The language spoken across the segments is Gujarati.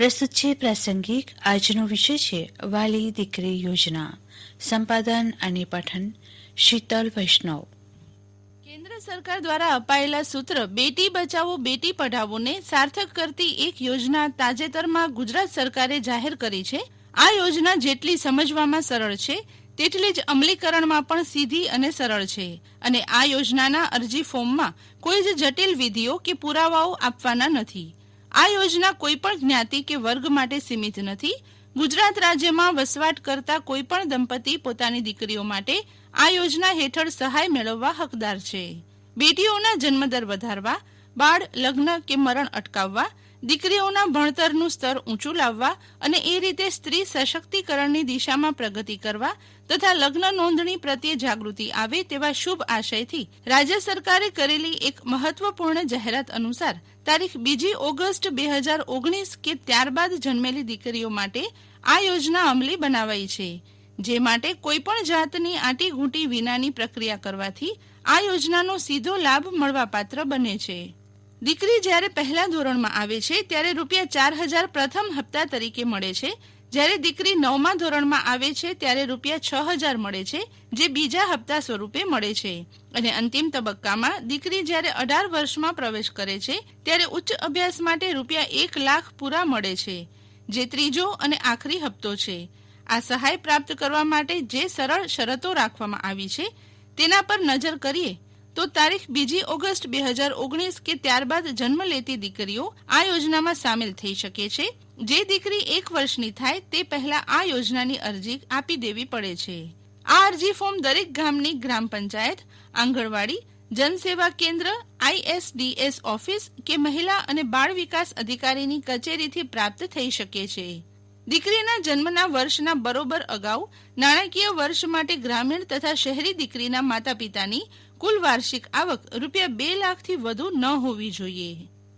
પ્રસ્તુત છે પ્રાસંગિક આજનો વિષય છે વાલી દીકરી યોજના સંપાદન અને પઠન શીતલ વૈષ્ણવ કેન્દ્ર સરકાર દ્વારા અપાયેલા સૂત્ર બેટી બચાવો બેટી પઢાવોને સાર્થક કરતી એક યોજના તાજેતરમાં ગુજરાત સરકારે જાહેર કરી છે આ યોજના જેટલી સમજવામાં સરળ છે તેટલી જ અમલીકરણમાં પણ સીધી અને સરળ છે અને આ યોજનાના અરજી ફોર્મમાં કોઈ જ જટિલ વિધિઓ કે પુરાવાઓ આપવાના નથી આ યોજના કોઈ પણ જ્ઞાતિ કે વર્ગ માટે સીમિત નથી. ગુજરાત રાજ્યમાં વસવાટ કરતા કોઈ પણ દંપતી પોતાની દીકરીઓ માટે આ યોજના હેઠળ સહાય મેળવવા હકદાર છે. બેટીઓના જન્મદર વધારવા, બાળ, લગ્ન કે મરણ અટકાવવા દીકરીઓના ભણતરનું સ્તર ઊંચું લાવવા અને એ રીતે સ્ત્રી સશક્તિકરણની દિશામાં પ્રગતિ કરવા તથા લગ્ન નોંધણી પ્રત્યે જાગૃતિ આવે તેવા શુભ આશયથી રાજ્ય સરકારે કરેલી એક મહત્વપૂર્ણ જાહેરાત અનુસાર તારીખ બીજી ઓગસ્ટ બે હજાર ઓગણીસ કે ત્યારબાદ જન્મેલી દીકરીઓ માટે આ યોજના અમલી બનાવાઈ છે. જે માટે કોઈપણ જાતની આંટી ઘૂંટી વિનાની પ્રક્રિયા કરવાથી આ યોજનાનો સીધો લાભ મળવાપાત્ર બને છે. દીકરી જ્યારે પહેલા ધોરણમાં આવે છે, ત્યારે રૂપિયા ચાર હજાર પ્રથમ હપ્તા તરીકે મળે છે. જ્યારે દીકરી નવમા ધોરણમાં આવે છે, ત્યારે રૂપિયા છ હજાર મળે છે, જે બીજા હપ્તા સ્વરૂપે મળે છે. અને અંતિમ તબક્કામાં દીકરી જ્યારે અઢાર વર્ષમાં પ્રવેશ કરે છે, ત્યારે ઉચ્ચ અભ્યાસ માટે રૂપિયા એક લાખ પૂરા મળે છે, જે ત્રીજો અને આખરી હપ્તો છે. આ સહાય પ્રાપ્ત કરવા માટે જે સરળ શરતો રાખવામાં આવી છે, તેના પર નજર કરીએ તો તારીખ બીજી ઓગસ્ટ બે હજાર ઓગણીસ કે ત્યારબાદ જન્મ લેતી દીકરીઓ આ યોજનામાં સામેલ થઈ શકે છે. જે દીકરી એક વર્ષની થાય તે પહેલા આ યોજનાની અરજી આપી દેવી પડે છે. આ અરજી ફોર્મ દરેક ગામની ગ્રામ પંચાયત, આંગણવાડી, જનસેવા કેન્દ્ર આઈએસડીએસ ઓફિસ કે મહિલા અને બાળ વિકાસ અધિકારીની કચેરીથી પ્રાપ્ત થઈ શકે છે. દીકરીના જન્મના વર્ષના બરોબર અગાઉ નાણાકીય વર્ષ માટે ગ્રામીણ તથા શહેરી દીકરીના માતા પિતાની કુલ વાર્ષિક આવક રૂપિયા બે લાખથી વધુ ન હોવી જોઈએ.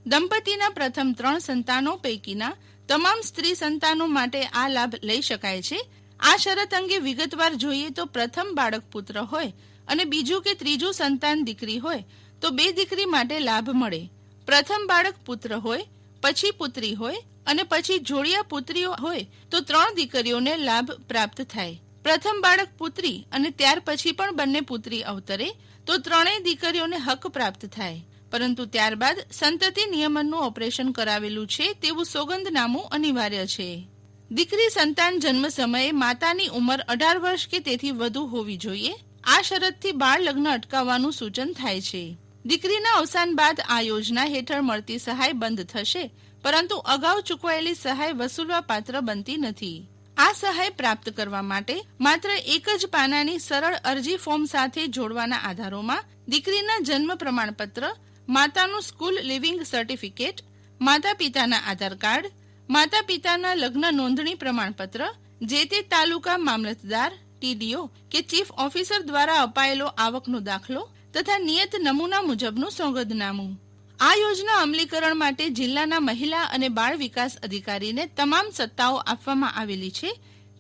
દંપતીના પ્રથમ ત્રણ સંતાનો પૈકીના તમામ સ્ત્રી સંતાનો માટે આ લાભ લઈ શકાય છે. આ શરત અંગે વિગતવાર જોઈએ તો પ્રથમ બાળક પુત્ર હોય અને બીજું કે ત્રીજું સંતાન દીકરી હોય તો બે દીકરી માટે લાભ મળે. પ્રથમ બાળક પુત્ર હોય, પછી પુત્રી હોય અને પછી જોડિયા પુત્રીઓ હોય તો ત્રણ દીકરીઓને લાભ પ્રાપ્ત થાય. પ્રથમ બાળક પુત્રી અને ત્યાર પછી પણ બંને પુત્રી અવતરે તો ત્રણેય દીકરીઓને હક પ્રાપ્ત થાય. પરંતુ ત્યારબાદ સંતતિ નિયમનનું ઓપરેશન કરાવેલું છે તેવું સોગંદનામું અનિવાર્ય છે. દીકરી સંતાન જન્મ સમયે માતાની ઉંમર અઢાર વર્ષ કે તેથી વધુ હોવી જોઈએ. આ શરતથી બાળ લગ્ન અટકાવવાનું સૂચન થાય છે. દીકરીના અવસાન બાદ આ યોજના હેઠળ મળતી સહાય બંધ થશે, પરંતુ અગાઉ ચૂકવાયેલી સહાય વસૂલવા પાત્ર બનતી નથી. આ સહાય પ્રાપ્ત કરવા માટે માત્ર એક જ પાનાની સરળ અરજી ફોર્મ સાથે જોડવાના આધારોમાં દીકરીના જન્મ પ્રમાણપત્ર, માતાનું સ્કૂલ લિવિંગ સર્ટિફિકેટ માતા પિતાના આધાર કાર્ડ માતા પિતાના લગ્ન નોંધણી પ્રમાણપત્ર, જે તે તાલુકા મામલતદાર, ટીડીઓ કે ચીફ ઓફિસર દ્વારા અપાયેલો આવકનો દાખલો તથા નિયત નમૂના મુજબનું સોગંદનામું. આ યોજના અમલીકરણ માટે જિલ્લાના મહિલા અને બાળ વિકાસ અધિકારીને તમામ સત્તાઓ આપવામાં આવેલી છે.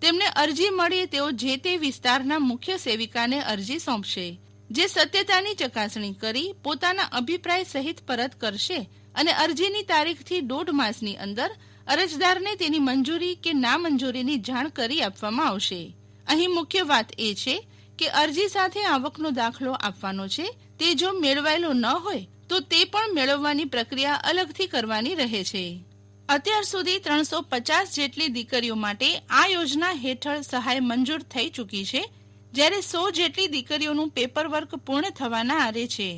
તેમને અરજી મળે તેઓ જે તે વિસ્તારના મુખ્ય સેવિકાને અરજી સોંપશે. જે સત્યતાની ચકાસણી કરી પોતાના અભિપ્રાય સહિત પરત કરશે અને અરજીની તારીખથી દોઢ માસની અંદર અરજદારને તેની મંજૂરી કે નામંજૂરીની જાણ કરી આપવામાં આવશે. અહીં મુખ્ય વાત એ છે કે અરજી સાથે આવકનો દાખલો આપવાનો છે. તે જો મેળવાયેલો ન હોય તો તે પણ મેળવવાની પ્રક્રિયા અલગથી કરવાની રહે છે. અત્યાર સુધી ત્રણસો પચાસ જેટલી દીકરીઓ માટે આ યોજના હેઠળ સહાય મંજૂર થઈ ચૂકી છે, જ્યારે સો જેટલી દીકરીઓનું પેપર વર્ક પૂર્ણ થવાના આરે છે.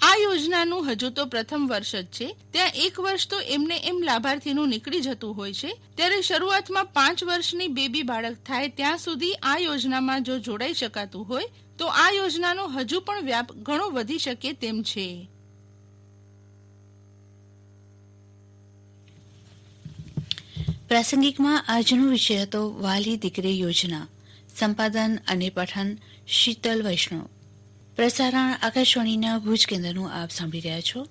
આ યોજનાનું હજુ તો પ્રથમ વર્ષ જ છે. ત્યાં એક વર્ષ તો એમને એમ લાભાર્થીનું નીકળી જતું હોય છે. ત્યારે શરૂઆતમાં પાંચ વર્ષની બેબી બાળક થાય ત્યાં સુધી આ યોજનામાં જો જોડાઈ શકાતું હોય, તો આ યોજનાનો હજુ પણ વ્યાપ ઘણો વધી શકે તેમ છે. પ્રાસંગિકમાં આજનો વિષય હતો વાલી દીકરી યોજના, સંપાદન અને પઠન, શીતલ વૈષ્ણવ. પ્રસારણ આકાશવાણીના ભુજ કેન્દ્રનું આપ સાંભળી રહ્યા છો.